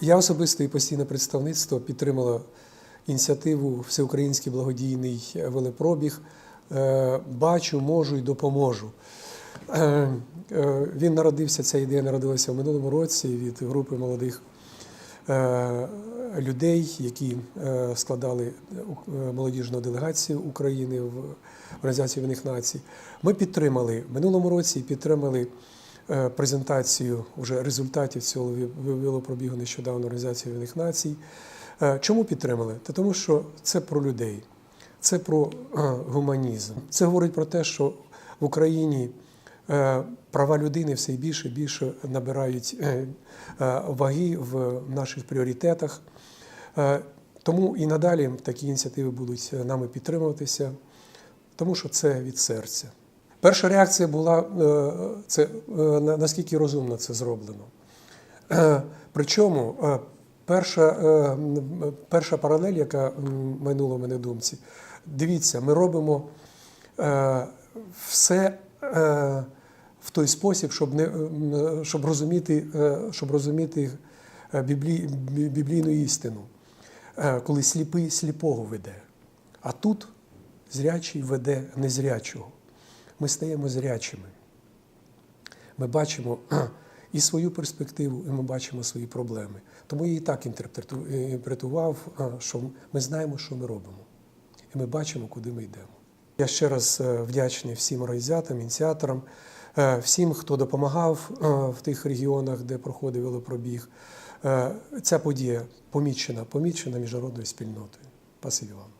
Я особисто і постійне представництво підтримало ініціативу Всеукраїнський благодійний велопробіг. Е, Бачу, можу і допоможу. Е, е, Він народився, ця ідея народилася в минулому році від групи молодих людей, які складали молодіжну делегацію України в Організації Об'єднаних Націй. Ми підтримали в минулому році підтримали презентацію вже результатів цього велопробігу нещодавно Організації Об'єднаних Націй. Е, Чому підтримали? Та тому, що це про людей, це про е, гуманізм. Це говорить про те, що в Україні е, права людини все більше і більше набирають е, е, ваги в наших пріоритетах. Е, Тому і надалі такі ініціативи будуть е, нами підтримуватися, тому що це від серця. Перша реакція була е, це е, наскільки розумно це зроблено. Е, Причому перша, перша паралель, яка майнула в мене в думці, дивіться, ми робимо все в той спосіб, щоб, не, щоб розуміти, щоб розуміти е, біблі, біблійну істину, коли сліпий сліпого веде. А тут зрячий веде незрячого. Ми стаємо зрячими. Ми бачимо і свою перспективу, і ми бачимо свої проблеми. Тому я і так інтерпретував, що ми знаємо, що ми робимо, і ми бачимо, куди ми йдемо. Я ще раз е, вдячний всім організаторам, ініціаторам, е, всім, хто допомагав е, в тих регіонах, де проходив велопробіг. Е, Ця подія помічена, помічена міжнародною спільнотою. Спасибі вам.